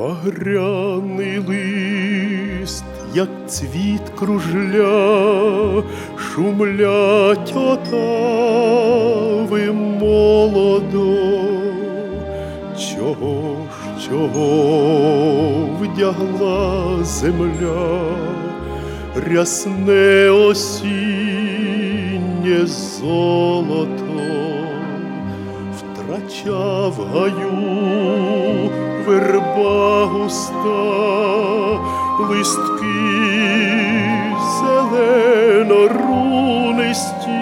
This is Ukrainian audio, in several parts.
багряний лист, як цвіт кружля, шумлять отави молодо, чого ж чого вдягла земля, рясне осіннє золото втрачав гаю верба густа, листки зелено рунисті,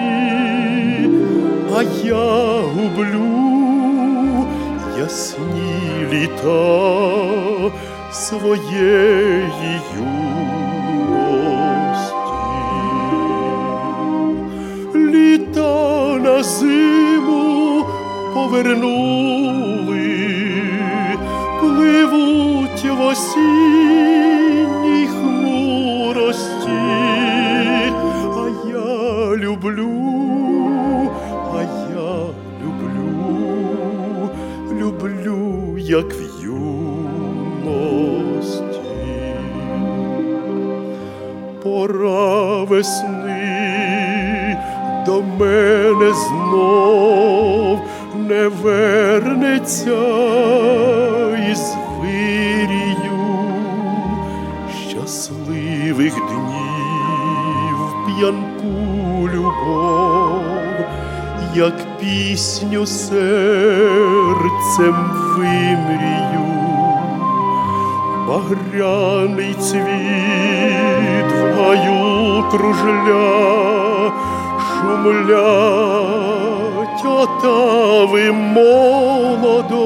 а я гублю ясні літа своєї повернули, пливуть в осінній хмурості, а я люблю, а я люблю, люблю, як в юності. Пора весни до мене знов не вернеться із вирію щасливих днів п'янку любов, як пісню серцем вимрію. Багряний цвіт в гаю кружля, шумлять отави молодо,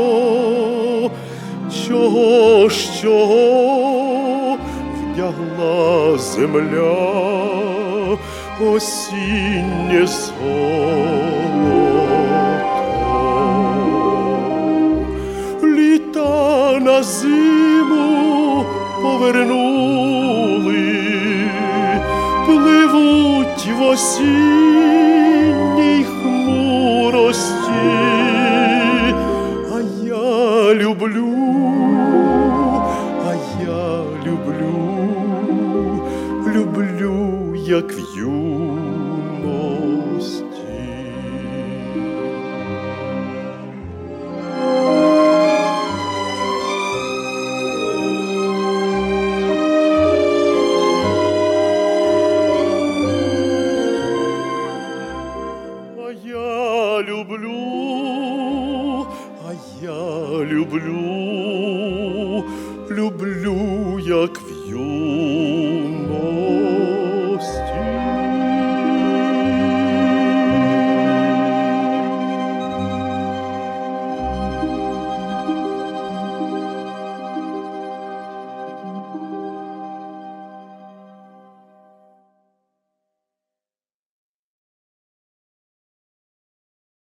чого ж чого? Вдягла земля осіннє золото. Літа на зиму повернули, пливуть в осінній люблю, а я люблю, люблю, як в люблю, люблю, як